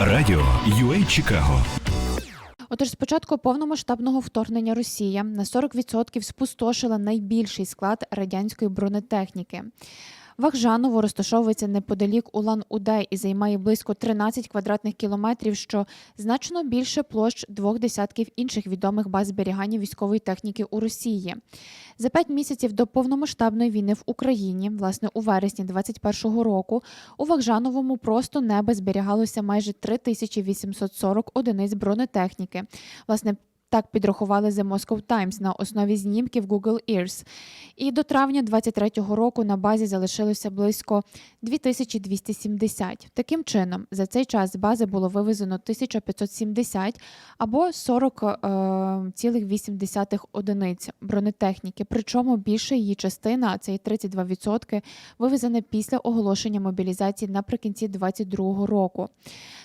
Радіо UA Чикаго Отож, з початку повномасштабного вторгнення Росія на 40% спустошила найбільший склад радянської бронетехніки. Вахжаново розташовується неподалік Улан-Удэ і займає близько 13 квадратних кілометрів, що значно більше площ двох десятків інших відомих баз зберігання військової техніки у Росії. За п'ять місяців до повномасштабної війни в Україні, власне, у вересні 2021 року, у Вахжановому просто неба зберігалося майже 3840 одиниць бронетехніки. Власне, так підрахували The Moscow Times на основі знімків Google Earth. І до травня 2023 року на базі залишилося близько 2270. Таким чином, за цей час з бази було вивезено 1570 або 40,8 одиниць бронетехніки. Причому більша її частина, це і 32%, вивезена після оголошення мобілізації наприкінці 2022 року.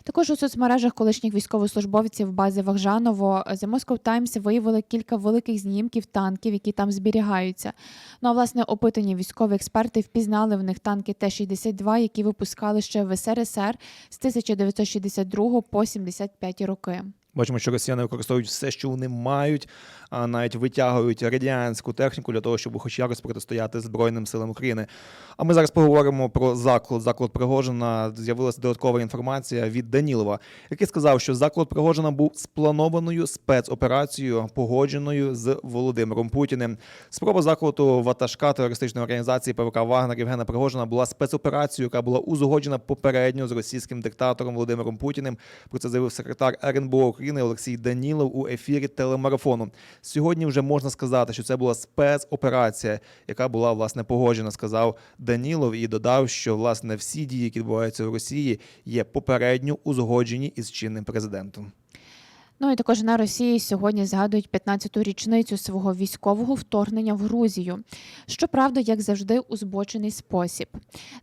Також у соцмережах колишніх військовослужбовців бази Вахжаново The Moscow Times виявили кілька великих знімків танків, які там зберігаються. Ну а власне опитані військові експерти впізнали в них танки Т-62, які випускали ще в СРСР з 1962 по 75 роки. Бачимо, що росіяни використовують все, що вони мають, а навіть витягують радянську техніку для того, щоб хоч якось протистояти Збройним силам України. А ми зараз поговоримо про заклад. Заклад Пригожина. З'явилася додаткова інформація від Данілова, який сказав, що заклад Пригожина був спланованою спецоперацією, погодженою з Володимиром Путіним. Спроба закладу ватажка терористичної організації ПВК Вагнер Євгена Пригожина була спецоперацією, яка була узгоджена попередньо з російським диктатором Володимиром Путіним. Про це заявив секретар РНБО України Олексій Данілов у ефірі телемарафону. Сьогодні вже можна сказати, що це була спецоперація, яка була власне погоджена, сказав Данілов і додав, що власне всі дії, які відбуваються в Росії, є попередньо узгоджені із чинним президентом. Ну і також на Росії сьогодні згадують 15-ту річницю свого військового вторгнення в Грузію. Щоправда, як завжди, у збочений спосіб.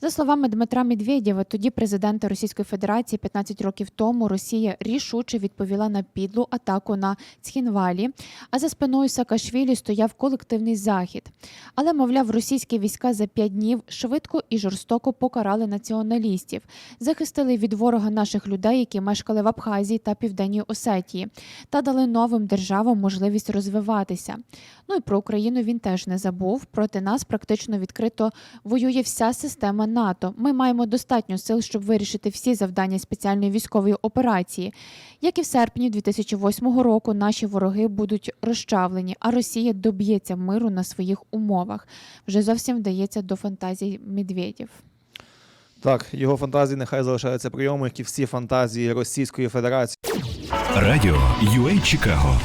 За словами Дмитра Медведєва, тоді президента Російської Федерації 15 років тому Росія рішуче відповіла на підлу атаку на Цхінвалі, а за спиною Саакашвілі стояв колективний захід. Але, мовляв, російські війська за п'ять днів швидко і жорстоко покарали націоналістів, захистили від ворога наших людей, які мешкали в Абхазії та Південній Осетії та дали новим державам можливість розвиватися. Ну і про Україну він теж не забув. Проти нас практично відкрито воює вся система НАТО. Ми маємо достатньо сил, щоб вирішити всі завдання спеціальної військової операції. Як і в серпні 2008 року, наші вороги будуть розчавлені, а Росія доб'ється миру на своїх умовах. Вже зовсім вдається до фантазій Медведєв. Так, його фантазії нехай залишаються прийоми, як і всі фантазії Російської Федерації. Радіо UA Чикаго